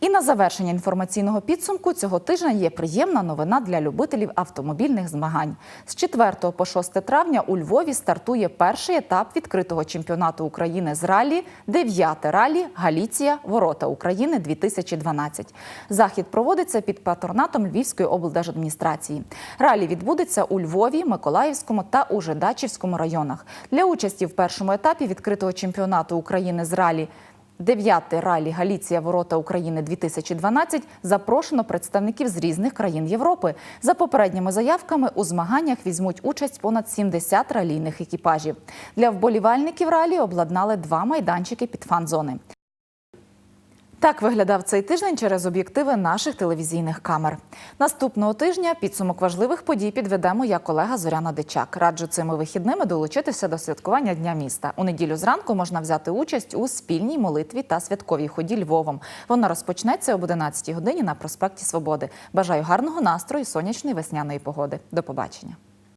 І на завершення інформаційного підсумку цього тижня є приємна новина для любителів автомобільних змагань. З 4 по 6 травня у Львові стартує перший етап відкритого чемпіонату України з ралі, дев'яте ралі Галіція Ворота України 2012. Захід проводиться під патронатом Львівської облдержадміністрації. Ралі відбудеться у Львові, Миколаївському та Ужедачівському районах. Для участі в першому етапі відкритого чемпіонату України з ралі Дев'яте ралі Галіція Ворота України 2012 запрошено представників з різних країн Європи. За попередніми заявками у змаганнях візьмуть участь понад 70 ралійних екіпажів. Для вболівальників ралі обладнали два майданчики під фан-зони. Так виглядав цей тиждень через об'єктиви наших телевізійних камер. Наступного тижня підсумок важливих подій підведе моя колега Зоряна Дичак. Раджу цими вихідними долучитися до святкування Дня міста. У неділю зранку можна взяти участь у спільній молитві та святковій ході Львовом. Вона розпочнеться об 11 годині на проспекті Свободи. Бажаю гарного настрою, сонячної весняної погоди. До побачення.